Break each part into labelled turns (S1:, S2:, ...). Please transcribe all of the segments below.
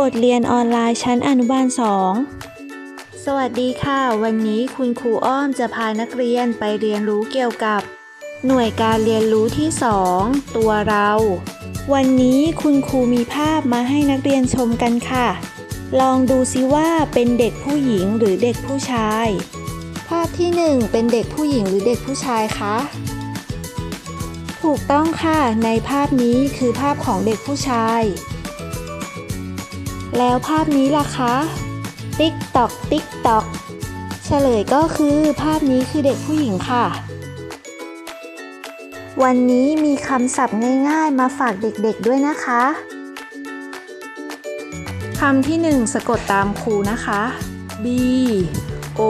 S1: บทเรียนออนไลน์ชั้นอนุบาล 2 สวัสดีค่ะ วันนี้คุณครูอ้อมจะพานักเรียนไปเรียนรู้เกี่ยวกับ หน่วยการเรียนรู้ที่ 2 ตัวเรา วันนี้คุณครูมีภาพมาให้นักเรียนชมกันค่ะ ลองดูซิว่าเป็นเด็กผู้หญิงหรือเด็กผู้ชาย ภาพที่หนึ่งเป็นเด็กผู้หญิงหรือเด็กผู้ชายคะถูกต้องค่ะ ในภาพนี้คือภาพของเด็กผู้ชาย แล้วภาพนี้ล่ะคะ ติ๊กตอกติ๊กตอกเฉลยก็คือภาพนี้คือเด็กผู้หญิงค่ะ วันนี้มีคำศัพท์ง่ายๆ มาฝากเด็กๆด้วยนะคะคำที่หนึ่งสะกดตามครูนะคะ B O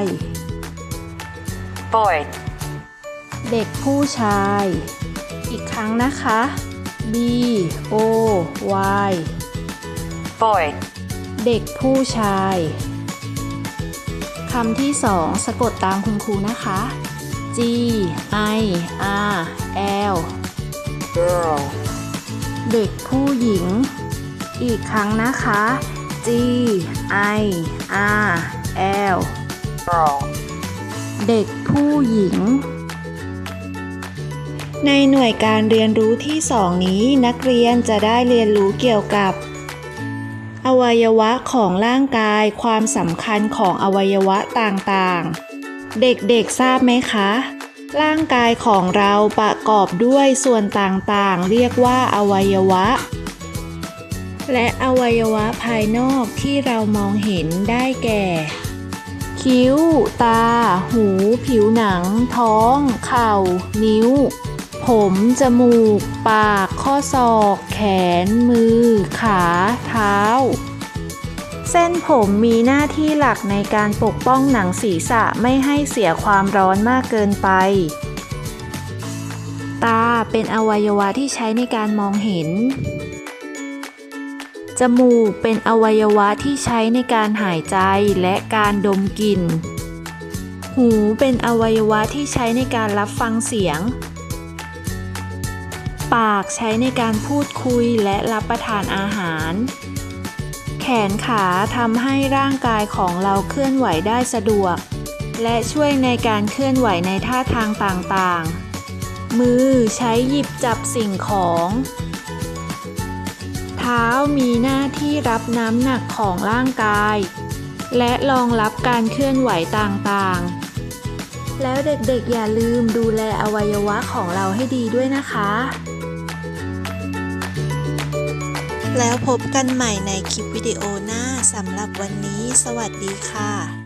S1: Y
S2: boy,
S1: เด็กผู้ชาย อีกครั้งนะคะ B O Y
S2: boy,
S1: เด็กผู้ชายคำที่สองสะกดตามคุณครูนะคะ G I R L
S2: girl,
S1: เด็กผู้หญิง อีกครั้งนะคะ G I R L
S2: girl,
S1: เด็กผู้หญิง ในหน่วยการเรียนรู้ที่สองนี้นักเรียนจะได้เรียนรู้เกี่ยวกับ อวัยวะของร่างกาย ความสำคัญของอวัยวะต่างๆ เด็กๆทราบไหมคะ ร่างกายของเราประกอบด้วยส่วนต่างๆ เรียกว่าอวัยวะ และอวัยวะภายนอกที่เรามองเห็นได้แก่ คิ้ว ตา หู ผิวหนัง ท้อง เข่า นิ้ว ผม จมูก ปาก ข้อศอก แขน มือ ขา เท้า เส้นผมมีหน้าที่หลักในการปกป้องหนังศีรษะไม่ให้เสียความร้อนมากเกินไป ตาเป็นอวัยวะที่ใช้ในการมองเห็น จมูกเป็นอวัยวะที่ใช้ในการหายใจและการดมกลิ่น หูเป็นอวัยวะที่ใช้ในการรับฟังเสียง ปากใช้ในการพูดคุยและรับประทานอาหาร แขนขาทำให้ร่างกายของเราเคลื่อนไหวได้สะดวก และช่วยในการเคลื่อนไหวในท่าทางต่างๆ มือใช้หยิบจับสิ่งของ เท้ามีหน้าที่รับน้ำหนักของร่างกาย และรองรับการเคลื่อนไหวต่างๆแล้วเด็กๆ อย่าลืมดูแลอวัยวะของเราให้ดีด้วยนะคะ
S3: แล้วพบกันใหม่ในคลิปวิดีโอหน้าสำหรับวันนี้ สวัสดีค่ะ